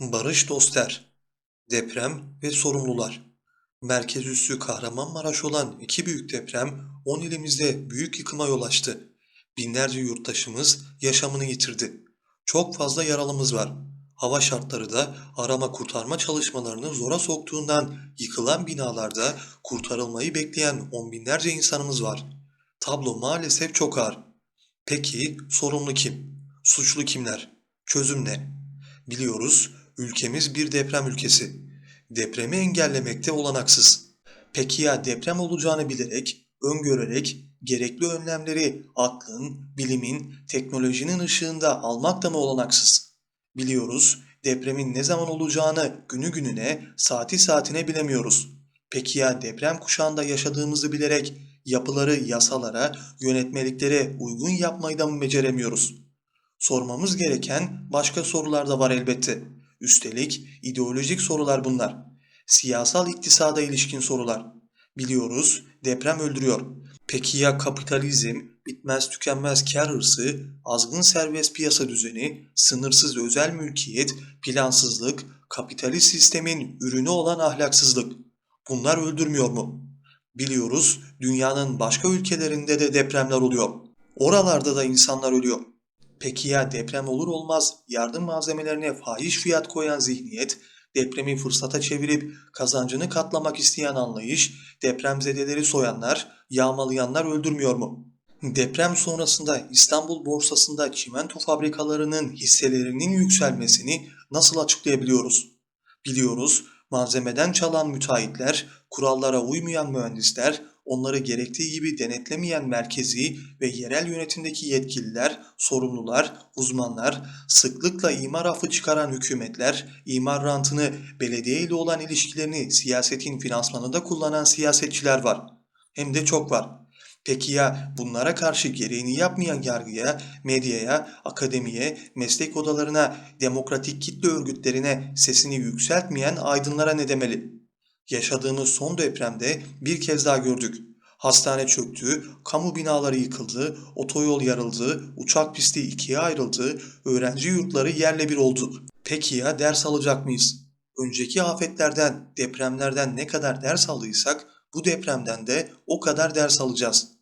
Barış Doster, Deprem ve Sorumlular Merkez üssü Kahramanmaraş olan iki büyük deprem 10 ilimizde büyük yıkıma yol açtı. Binlerce yurttaşımız yaşamını yitirdi. Çok fazla yaralımız var. Hava şartları da arama kurtarma çalışmalarını zora soktuğundan yıkılan binalarda kurtarılmayı bekleyen on binlerce insanımız var. Tablo maalesef çok ağır. Peki sorumlu kim? Suçlu kimler? Çözüm ne? Biliyoruz ülkemiz bir deprem ülkesi. Depremi engellemekte olanaksız. Peki ya deprem olacağını bilerek, öngörerek gerekli önlemleri aklın, bilimin, teknolojinin ışığında almak da mı olanaksız? Biliyoruz depremin ne zaman olacağını günü gününe, saati saatine bilemiyoruz. Peki ya deprem kuşağında yaşadığımızı bilerek yapıları yasalara, yönetmeliklere uygun yapmayı da mı beceremiyoruz? Sormamız gereken başka sorular da var elbette. Üstelik ideolojik sorular bunlar. Siyasal iktisada ilişkin sorular. Biliyoruz deprem öldürüyor. Peki ya kapitalizm, bitmez tükenmez kar hırsı, azgın serbest piyasa düzeni, sınırsız özel mülkiyet, plansızlık, kapitalist sistemin ürünü olan ahlaksızlık. Bunlar öldürmüyor mu? Biliyoruz dünyanın başka ülkelerinde de depremler oluyor. Oralarda da insanlar ölüyor. Peki ya deprem olur olmaz yardım malzemelerine fahiş fiyat koyan zihniyet, depremi fırsata çevirip kazancını katlamak isteyen anlayış, depremzedeleri soyanlar, yağmalayanlar öldürmüyor mu? Deprem sonrasında İstanbul borsasında çimento fabrikalarının hisselerinin yükselmesini nasıl açıklayabiliyoruz? Biliyoruz malzemeden çalan müteahhitler, kurallara uymayan mühendisler, onları gerektiği gibi denetlemeyen merkezi ve yerel yönetimdeki yetkililer, sorumlular, uzmanlar, sıklıkla imar affı çıkaran hükümetler, imar rantını, belediye ile olan ilişkilerini siyasetin finansmanında kullanan siyasetçiler var. Hem de çok var. Peki ya bunlara karşı gereğini yapmayan yargıya, medyaya, akademiye, meslek odalarına, demokratik kitle örgütlerine sesini yükseltmeyen aydınlara ne demeli? Yaşadığımız son depremde bir kez daha gördük. Hastane çöktü, kamu binaları yıkıldı, otoyol yarıldı, uçak pisti ikiye ayrıldı, öğrenci yurtları yerle bir oldu. Peki ya ders alacak mıyız? Önceki afetlerden, depremlerden ne kadar ders aldıysak bu depremden de o kadar ders alacağız.